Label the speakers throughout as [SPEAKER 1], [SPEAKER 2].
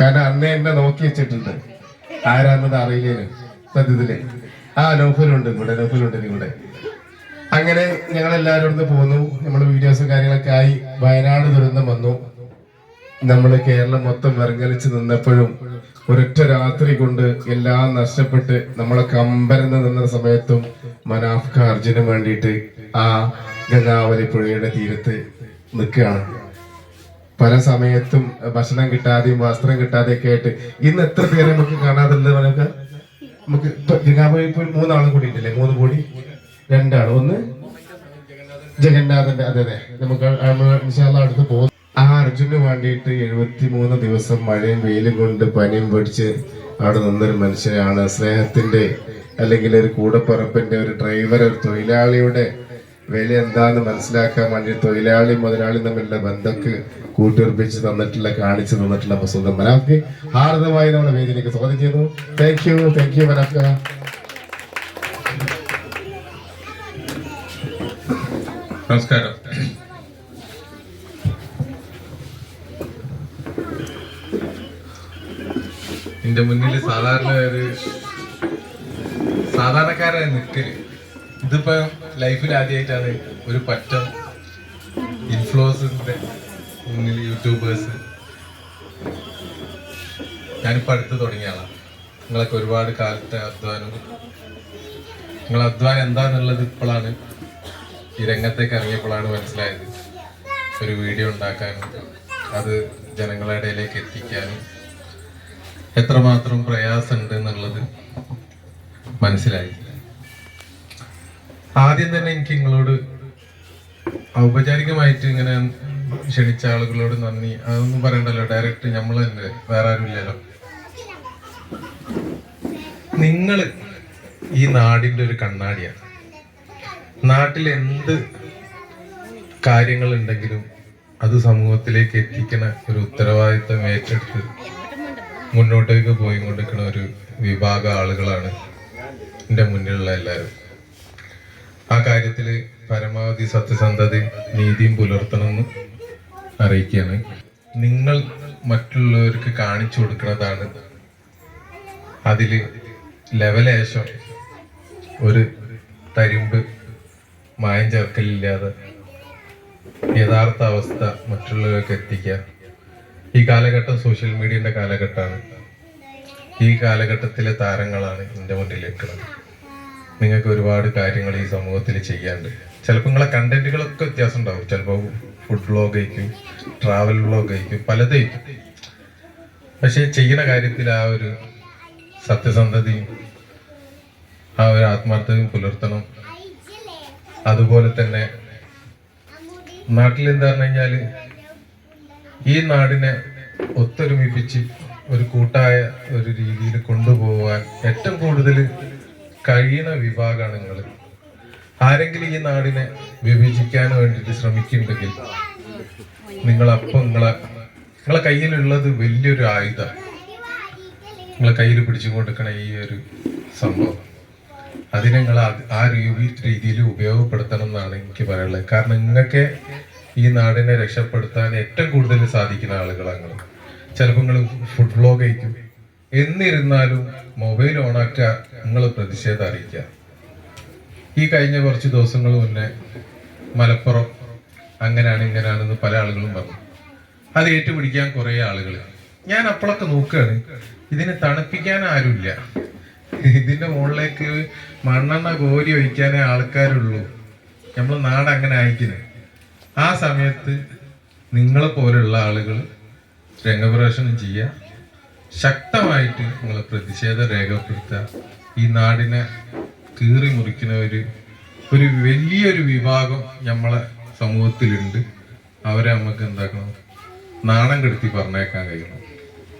[SPEAKER 1] കാരണം അന്ന് എന്നെ നോക്കി വെച്ചിട്ടുണ്ട്. ആരാന്നത് അറിയില്ലേന് സത്യത്തിൽ. ആ നൗഫലുണ്ട് ഇവിടെ നൗഫലുണ്ട് ഇവിടെ. അങ്ങനെ ഞങ്ങൾ എല്ലാവരും ഇവിടുന്ന് പോന്നു നമ്മൾ വീഡിയോസും കാര്യങ്ങളൊക്കെ ആയി. വയനാട് ദുരന്തം വന്നു. നമ്മൾ കേരളം മൊത്തം വിറങ്ങലിച്ച് നിന്നപ്പോഴും ഒരൊറ്റ രാത്രി കൊണ്ട് എല്ലാം നഷ്ടപ്പെട്ട് നമ്മളെ കമ്പരന്ന് നിന്ന സമയത്തും മനാഫ്ക അർജുനും വേണ്ടിയിട്ട് ആ ഗംഗാവലി പുഴയുടെ തീരത്ത് നിൽക്കുകയാണ്. പല സമയത്തും ഭക്ഷണം കിട്ടാതെയും വസ്ത്രം കിട്ടാതെയൊക്കെ ആയിട്ട് ഇന്ന് എത്ര പേരെ നമുക്ക് കാണാതുണ്ട് നമുക്ക് നമുക്ക് മൂന്നാളും കൂടി ഉണ്ടല്ലേ? മൂന്ന് കൂടി? രണ്ടാണ് ഒന്ന് ജഗന്നാഥന്റെ അതെ അതെ. നമുക്ക് അടുത്ത് പോകും. ആ അർജുന് വേണ്ടിയിട്ട് എഴുപത്തി മൂന്ന് ദിവസം മഴയും വെയിലും കൊണ്ട് പനിയും പിടിച്ച് അവിടെ നിന്നൊരു മനുഷ്യനാണ്. സ്നേഹത്തിന്റെ അല്ലെങ്കിൽ ഒരു കൂടപ്പറപ്പിന്റെ ഒരു ഡ്രൈവർ ഒരു തൊഴിലാളിയുടെ വില എന്താന്ന് മനസ്സിലാക്കാൻ വേണ്ടി തൊഴിലാളി മുതലാളി തമ്മിലുള്ള ബന്ധക്ക് കൂട്ടിയുറപ്പിച്ച് തന്നിട്ടുള്ള കാണിച്ചു തന്നിട്ടുള്ള സ്വന്തം മനാഫ്ക്ക് ഹാർദമായി നമ്മുടെ വേദിയിലേക്ക് സ്വാഗതം ചെയ്യുന്നു. Thank you thank you Manaf
[SPEAKER 2] നമസ്കാരം. എന്റെ മുന്നിൽ സാധാരണ ഒരു സാധാരണക്കാരായ നിൽക്കൽ ഇതിപ്പോ ലൈഫിൽ ആദ്യമായിട്ടാണ് ഒരു പറ്റം ഇൻഫ്ലുവൻസിന്റെ മുന്നിൽ യൂട്യൂബേഴ്സ് ഞാനിപ്പോ അടുത്ത് തുടങ്ങിയ ആളാണ് നിങ്ങളൊക്കെ ഒരുപാട് കാലത്തെ അധ്വാനം. നിങ്ങൾ അധ്വാനം എന്താന്നുള്ളത് ഇപ്പോഴാണ് ഈ രംഗത്തേക്ക് ഇറങ്ങിയപ്പോഴാണ് മനസ്സിലായത്. ഒരു വീഡിയോ ഉണ്ടാക്കാനും അത് ജനങ്ങളുടെ ഇടയിലേക്ക് എത്തിക്കാനും എത്രമാത്രം പ്രയാസമുണ്ട് എന്നുള്ളത് മനസ്സിലായി. ആദ്യം തന്നെ എനിക്ക് നിങ്ങളോട് ഔപചാരികമായിട്ട് ഇങ്ങനെ ക്ഷണിച്ച ആളുകളോട് നന്ദി. അതൊന്നും പറയണ്ടല്ലോ. ഡയറക്റ്റ് നമ്മൾ തന്നെ. വേറെ ആരും ഇല്ലല്ലോ. നിങ്ങൾ ഈ നാടിന്റെ ഒരു കണ്ണാടിയാണ്. നാട്ടിൽ എന്ത് കാര്യങ്ങളുണ്ടെങ്കിലും അത് സമൂഹത്തിലേക്ക് എത്തിക്കണ ഒരു ഉത്തരവാദിത്തം ഏറ്റെടുത്ത് മുന്നോട്ടേക്ക് പോയി കൊണ്ടിരിക്കുന്ന ഒരു വിഭാഗ ആളുകളാണ് എന്റെ മുന്നിലുള്ള എല്ലാവരും. ആ കാര്യത്തിൽ പരമാവധി സത്യസന്ധതയും നീതിയും പുലർത്തണമെന്ന് അറിയിക്കുകയാണ്. നിങ്ങൾ മറ്റുള്ളവർക്ക് കാണിച്ചു കൊടുക്കുന്നതാണ് അതിൽ ലെവലേശം ഒരു തരിമ്പ് മായം ചേർക്കലില്ലാതെ യഥാർത്ഥ അവസ്ഥ മറ്റുള്ളവർക്ക് എത്തിക്കുക. ഈ കാലഘട്ടം സോഷ്യൽ മീഡിയന്റെ കാലഘട്ടമാണ്. ഈ കാലഘട്ടത്തിലെ താരങ്ങളാണ് എന്റെ മുന്നിൽ നിൽക്കുന്നത് നിങ്ങൾക്ക് ഒരുപാട് കാര്യങ്ങൾ ഈ സമൂഹത്തിൽ ചെയ്യാണ്ട് ചിലപ്പോൾ നിങ്ങളെ കണ്ടന്റുകളൊക്കെ വ്യത്യാസം ഉണ്ടാവും ചിലപ്പോൾ ഫുഡ് വ്ളോഗ് ആയിരിക്കും ട്രാവൽ വ്ളോഗ് ആയിരിക്കും പലതായിരിക്കും പക്ഷെ ചെയ്യുന്ന കാര്യത്തിൽ ആ ഒരു സത്യസന്ധതയും ആ ഒരു ആത്മാർത്ഥതയും പുലർത്തണം. അതുപോലെ തന്നെ നാട്ടിൽ എന്താ പറഞ്ഞു കഴിഞ്ഞാൽ ഈ നാടിനെ ഒത്തൊരുമിപ്പിച്ച് ഒരു കൂട്ടായ ഒരു രീതിയിൽ കൊണ്ടുപോകാൻ ഏറ്റവും കൂടുതൽ കഴിയുന്ന വിഭാഗമാണ് നിങ്ങൾ ആരെങ്കിലും ഈ നാടിനെ വിഭജിക്കാൻ വേണ്ടിയിട്ട് ശ്രമിക്കുന്നുണ്ടെങ്കിൽ നിങ്ങൾ അപ്പം നിങ്ങളെ നിങ്ങളെ കയ്യിലുള്ളത് വലിയൊരു ആയുധം. നിങ്ങളെ കയ്യിൽ പിടിച്ചുകൊണ്ടിരിക്കണ ഈ ഒരു സംഭവം. അതിനെ നിങ്ങൾ ആ രീതിയിൽ ഉപയോഗപ്പെടുത്തണം എന്നാണ് എനിക്ക് പറയാനുള്ളത്. കാരണം നിങ്ങൾക്ക് ഈ നാടിനെ രക്ഷപ്പെടുത്താൻ ഏറ്റവും കൂടുതൽ സാധിക്കുന്ന ആളുകളാണ് നിങ്ങൾ ചിലപ്പോൾ നിങ്ങൾ ഫുഡ് ബ്ലോഗ് അയക്കും എന്നിരുന്നാലും മൊബൈൽ ഓണാക്കാൻ നിങ്ങൾ പ്രതിഷേധം അറിയിക്കുക. ഈ കഴിഞ്ഞ കുറച്ച് ദിവസങ്ങൾ മുന്നേ മലപ്പുറം അങ്ങനെയാണ് ഇങ്ങനെയാണെന്ന് പല ആളുകളും പറഞ്ഞു. അത് ഏറ്റുപിടിക്കാൻ കുറേ ആളുകൾ ഞാൻ അപ്പോഴൊക്കെ നോക്കുകയാണ്. ഇതിനെ തണുപ്പിക്കാൻ ആരുമില്ല. ഇതിന്റെ മുകളിലേക്ക് മണ്ണെണ്ണ കോരി ഒഴിക്കാനേ ആൾക്കാരുള്ളൂ. നമ്മൾ നാട് അങ്ങനെ അയക്കുന്നത് ആ സമയത്ത് നിങ്ങളെ പോലുള്ള ആളുകൾ രംഗപ്രവേശനം ചെയ്യുക. ശക്തമായിട്ട് നിങ്ങൾ പ്രതിഷേധം രേഖപ്പെടുത്തുക. ഈ നാടിനെ കീറി മുറിക്കുന്ന ഒരു ഒരു വലിയൊരു വിഭാഗം നമ്മളെ സമൂഹത്തിലുണ്ട്. അവരെ നമുക്ക് എന്താക്കണം? നാണം കെടുത്തി പറഞ്ഞേക്കാൻ കഴിയണം.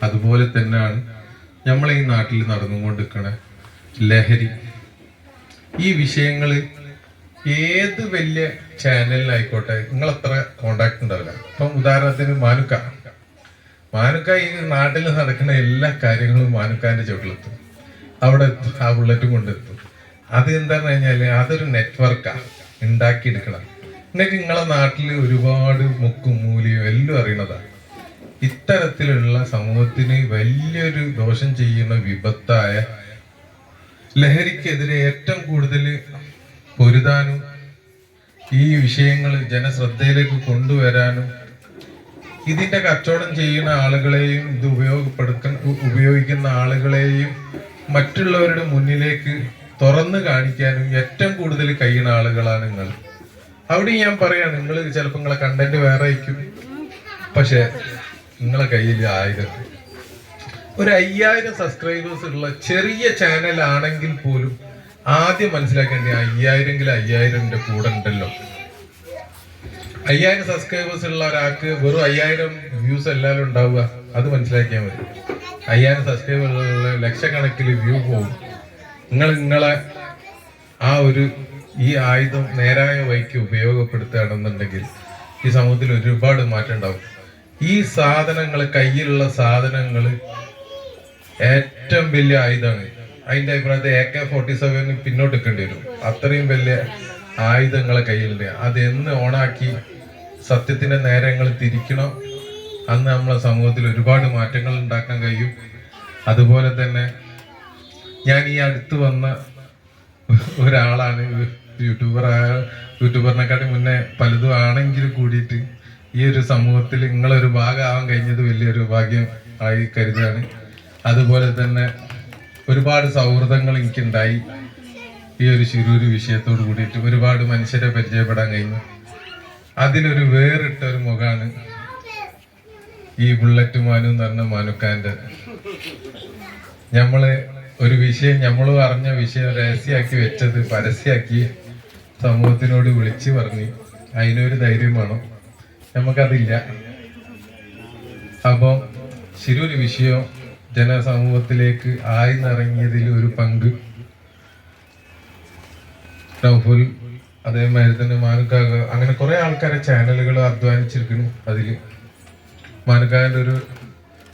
[SPEAKER 2] അതുപോലെ തന്നെയാണ് നമ്മൾ ഈ നാട്ടിൽ നടന്നുകൊണ്ടിരിക്കണ ലഹരി. ഈ വിഷയങ്ങൾ ഏത് വലിയ ചാനലിലായിക്കോട്ടെ നിങ്ങളത്ര കോണ്ടാക്ട് ഉണ്ടാവില്ല ഇപ്പം ഉദാഹരണത്തിന് മാനുക്ക. മാനുക്ക ഈ നാട്ടിൽ നടക്കുന്ന എല്ലാ കാര്യങ്ങളും മാനുക്കാന്റെ ചുവട്ടിലെത്തും. അവിടെ എത്തും ആ ബുള്ളറ്റ് കൊണ്ടെത്തും അത് എന്താന്ന് കഴിഞ്ഞാൽ അതൊരു നെറ്റ്വർക്കാ ഉണ്ടാക്കിയെടുക്കണം. എന്നിട്ട് നിങ്ങളെ നാട്ടിൽ ഒരുപാട് മുക്കും മൂലിയും എല്ലാം അറിയണതാ ഇത്തരത്തിലുള്ള സമൂഹത്തിന് വലിയൊരു ദോഷം ചെയ്യുന്ന വിപത്തായ ലഹരിക്കെതിരെ ഏറ്റവും കൂടുതൽ പൊരുതാനും ഈ വിഷയങ്ങൾ ജനശ്രദ്ധയിലേക്ക് കൊണ്ടുവരാനും ഇതിന്റെ കച്ചവടം ചെയ്യുന്ന ആളുകളെയും ഇത് ഉപയോഗപ്പെടുക്കുന്ന ഉപയോഗിക്കുന്ന ആളുകളെയും മറ്റുള്ളവരുടെ മുന്നിലേക്ക് തുറന്നു കാണിക്കാനും ഏറ്റവും കൂടുതൽ കഴിയുന്ന ആളുകളാണ് നിങ്ങൾ. അവിടെ ഞാൻ പറയാം നിങ്ങൾ ചിലപ്പോൾ നിങ്ങളെ കണ്ടന്റ് വേറെ ആയിരിക്കും പക്ഷെ നിങ്ങളെ കയ്യിൽ ആയിരം. ഒരു അയ്യായിരം സബ്സ്ക്രൈബേഴ്സ് ഉള്ള ചെറിയ ചാനൽ ആണെങ്കിൽ പോലും ആദ്യം മനസ്സിലാക്കേണ്ട അയ്യായിരം അയ്യായിരം കൂടെ ഉണ്ടല്ലോ. അയ്യായിരം സബ്സ്ക്രൈബേഴ്സ് ഉള്ള ഒരാൾക്ക് വെറും അയ്യായിരം വ്യൂസ് എല്ലാവരും ഉണ്ടാവുക അത് മനസ്സിലാക്കിയാൽ മതി. അയ്യായിരം സബ്സ്ക്രൈബേഴ്സുള്ള ലക്ഷക്കണക്കിൽ വ്യൂ പോകും നിങ്ങൾ നിങ്ങളെ ആ ഒരു ഈ ആയുധം നേരായ വഴിക്ക് ഉപയോഗപ്പെടുത്തുകയാണെന്നുണ്ടെങ്കിൽ ഈ സമൂഹത്തിൽ ഒരുപാട് മാറ്റം ഉണ്ടാവും. ഈ സാധനങ്ങൾ കയ്യിലുള്ള സാധനങ്ങൾ ഏറ്റവും വലിയ ആയുധമാണ്. അതിന്റെ അഭിപ്രായത്തിൽ എ കെ ഫോർട്ടി സെവന് പിന്നോട്ട് വരും. അത്രയും വലിയ ആയുധങ്ങളെ കയ്യിലുണ്ട്. അതെന്ന് എന്ന് സത്യത്തിന്റെ നേരങ്ങൾ തിരിക്കണം. അന്ന് നമ്മളെ സമൂഹത്തിൽ ഒരുപാട് മാറ്റങ്ങൾ ഉണ്ടാക്കാൻ കഴിയും. അതുപോലെ തന്നെ ഞാൻ ഈ അടുത്ത് വന്ന ഒരാളാണ് യൂട്യൂബർ. യൂട്യൂബറിനെക്കാട്ടി മുന്നേ പലതും ആണെങ്കിൽ കൂടിയിട്ട് ഈ ഒരു സമൂഹത്തിൽ നിങ്ങളൊരു ഭാഗമാവാൻ കഴിഞ്ഞത് വലിയൊരു ഭാഗ്യം ആയി കരുതാണ് അതുപോലെ തന്നെ ഒരുപാട് സൗഹൃദങ്ങൾ എനിക്കുണ്ടായി ഈ ഒരു ശിരൂര് വിഷയത്തോട് കൂടിയിട്ട് ഒരുപാട് മനുഷ്യരെ പരിചയപ്പെടാൻ കഴിഞ്ഞു. അതിലൊരു വേറിട്ട ഒരു മുഖാണ് ഈ ബുള്ളറ്റ് മാനു എന്ന് പറഞ്ഞ മാനുക്കാന്റെ. നമ്മൾ ഒരു വിഷയം നമ്മൾ അറിഞ്ഞ വിഷയം രഹസ്യമാക്കി വെച്ചത് പരസ്യമാക്കി സമൂഹത്തിനോട് വിളിച്ചു പറഞ്ഞു അതിനൊരു ധൈര്യം വേണം. നമുക്കതില്ല അപ്പം ശരിയൊരു വിഷയം ജനസമൂഹത്തിലേക്ക് ആയി നിറങ്ങിയതിൽ ഒരു പങ്ക്. നൗഫുൽ അതേമാതിരി തന്നെ മാനുക്കാക അങ്ങനെ കുറെ ആൾക്കാരെ ചാനലുകൾ അധ്വാനിച്ചിരിക്കുന്നു അതിൽ മാനുക്കാകന്റെ ഒരു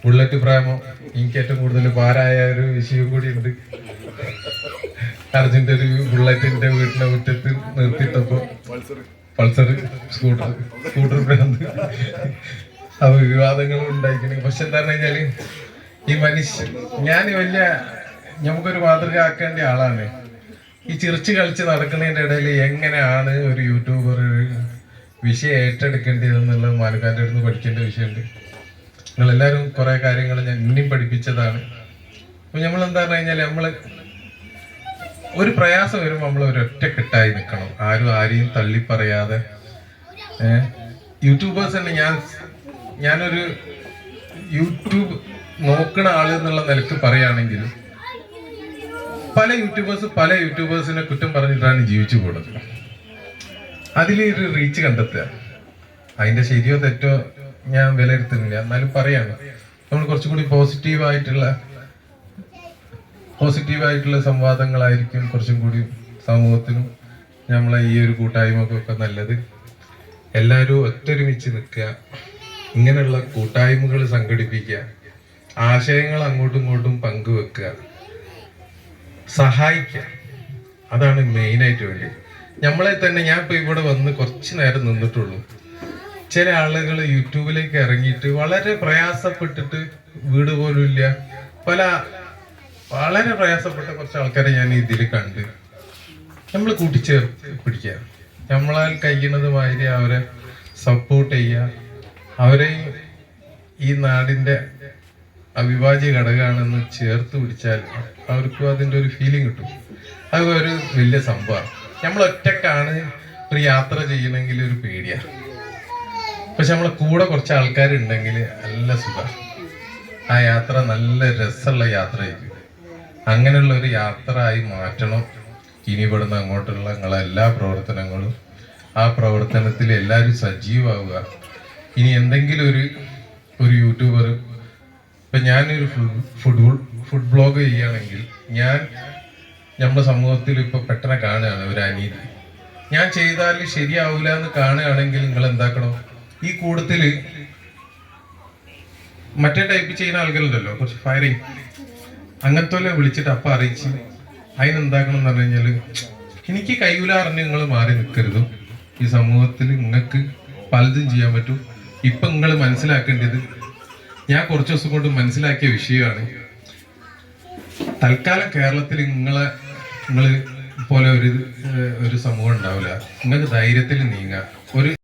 [SPEAKER 2] ബുള്ളറ്റ് പ്രായമോ എനിക്ക് ഏറ്റവും കൂടുതൽ പാരായ ഒരു വിഷയം കൂടി ഉണ്ട്. അർജുന്റെ ഒരു ബുള്ളറ്റിന്റെ വീട്ടിലെ മുറ്റത്ത് നിർത്തിയിട്ടപ്പോ പൾസർ സ്കൂട്ടർ സ്കൂട്ടർ ഭ്രാന്ത് അപ്പൊ വിവാദങ്ങൾ ഉണ്ടായിരിക്കണേ പക്ഷെ എന്താ കഴിഞ്ഞാൽ ഈ മനുഷ്യൻ ഞാൻ വലിയ നമുക്കൊരു മാതൃക ആക്കേണ്ട ആളാണ്. ഈ ചിറിച്ച് കളിച്ച് നടക്കുന്നതിന്റെ ഇടയിൽ എങ്ങനെയാണ് ഒരു യൂട്യൂബർ വിഷയം ഏറ്റെടുക്കേണ്ടതെന്നുള്ളത് മാലക്കാന്റെ അടുത്ത് പഠിക്കേണ്ട വിഷയമുണ്ട്. നിങ്ങളെല്ലാവരും കുറെ കാര്യങ്ങൾ ഞാൻ ഇനിയും പഠിപ്പിച്ചതാണ്. അപ്പൊ നമ്മൾ എന്താ പറഞ്ഞു കഴിഞ്ഞാൽ നമ്മൾ ഒരു പ്രയാസം വരുമ്പോൾ നമ്മൾ ഒരൊറ്റ കെട്ടായി നിൽക്കണം. ആരും ആരെയും തള്ളി പറയാതെ യൂട്യൂബേഴ്സ് തന്നെ ഞാൻ ഞാനൊരു യൂട്യൂബ് നോക്കണ ആൾ എന്നുള്ള നിലയ്ക്ക് പറയുകയാണെങ്കിൽ പല യൂട്യൂബേഴ്സ് പല യൂട്യൂബേഴ്സിനെ കുറ്റം പറഞ്ഞിട്ടാണ് ജീവിച്ചു അതിൽ ഒരു റീച്ച് കണ്ടെത്തുക. അതിന്റെ ശരിയോ തെറ്റോ ഞാൻ വിലയിരുത്തുന്നില്ല. എന്നാലും പറയാണ്. നമ്മൾ കുറച്ചുകൂടി പോസിറ്റീവ് ആയിട്ടുള്ള സംവാദങ്ങളായിരിക്കും കുറച്ചും കൂടി സമൂഹത്തിനും നമ്മളെ ഈ ഒരു കൂട്ടായ്മക്കൊക്കെ നല്ലത്. എല്ലാവരും ഒത്തൊരുമിച്ച് നിൽക്കുക. ഇങ്ങനെയുള്ള കൂട്ടായ്മകൾ സംഘടിപ്പിക്കുക. ആശയങ്ങൾ അങ്ങോട്ടും ഇങ്ങോട്ടും പങ്കുവെക്കുക. സഹായിക്കുക. അതാണ് മെയിനായിട്ട് വേണ്ടത് നമ്മളെ തന്നെ ഞാൻ ഇപ്പൊ ഇവിടെ വന്ന് കുറച്ച് നേരം നിന്നിട്ടുള്ളൂ. ചില ആളുകൾ യൂട്യൂബിലേക്ക് ഇറങ്ങിയിട്ട് വളരെ പ്രയാസപ്പെട്ടിട്ട് വീട് പോലും ഇല്ല. പല വളരെ പ്രയാസപ്പെട്ട കുറച്ച് ആൾക്കാരെ ഞാൻ ഇതിൽ കണ്ട് നമ്മൾ കൂട്ടിച്ചേർത്ത് പിടിക്കുക. നമ്മളാൽ കഴിയുന്നത് മാതിരി അവരെ സപ്പോർട്ട് ചെയ്യുക. അവരെയും ഈ നാടിന്റെ അവിഭാജ്യ ഘടകമാണെന്ന് ചേർത്ത് പിടിച്ചാൽ അവർക്കും അതിന്റെ ഒരു ഫീലിംഗ് കിട്ടും. അത് ഒരു വലിയ സംഭവമാണ്. നമ്മൾ ഒറ്റക്കാണ് ഒരു യാത്ര ചെയ്യണമെങ്കിൽ ഒരു പേടിയാണ് പക്ഷെ നമ്മളെ കൂടെ കുറച്ച് ആൾക്കാരുണ്ടെങ്കിൽ നല്ല സുഖം. ആ യാത്ര നല്ല രസമുള്ള യാത്രയായിരിക്കും. അങ്ങനെയുള്ള ഒരു യാത്ര ആയി മാറ്റണം. ഇനി ഇവിടുന്ന് അങ്ങോട്ടുള്ള നിങ്ങളെ എല്ലാ പ്രവർത്തനങ്ങളും ആ പ്രവർത്തനത്തിൽ എല്ലാവരും സജീവമാവുക ഇനി എന്തെങ്കിലും ഒരു ഒരു യൂട്യൂബർ ഇപ്പൊ ഞാനൊരു ഫുഡ് ഫുഡ് ബ്ലോഗ് ചെയ്യുകയാണെങ്കിൽ ഞാൻ നമ്മുടെ സമൂഹത്തിൽ ഇപ്പൊ പെട്ടെന്ന് കാണുകയാണ് ഒരു അനീതി. ഞാൻ ചെയ്താൽ ശരിയാവില്ല എന്ന് കാണുകയാണെങ്കിൽ നിങ്ങൾ എന്താക്കണം? ഈ കൂട്ടത്തിൽ മറ്റേ ടൈപ്പ് ചെയ്യുന്ന ആളുകളുണ്ടല്ലോ കുറച്ച് ഫയറിങ് അങ്ങനത്തെ വിളിച്ചിട്ട് അപ്പ അറിയിച്ച് അതിനെന്താക്കണം എന്ന് പറഞ്ഞു കഴിഞ്ഞാൽ എനിക്ക് കൈവിലാറിഞ്ഞ് നിങ്ങൾ മാറി നിൽക്കരുത്. ഈ സമൂഹത്തിൽ നിങ്ങൾക്ക് പലതും ചെയ്യാൻ പറ്റും. ഇപ്പൊ നിങ്ങൾ മനസ്സിലാക്കേണ്ടത് ഞാൻ കുറച്ച് ദിവസം കൊണ്ട് മനസ്സിലാക്കിയ വിഷയമാണ്. തൽക്കാലം കേരളത്തിൽ നിങ്ങളെ നിങ്ങൾ പോലെ ഒരു ഒരു സമൂഹം ഉണ്ടാവില്ല. നിങ്ങൾക്ക് ധൈര്യത്തിൽ നീങ്ങാം ഒരു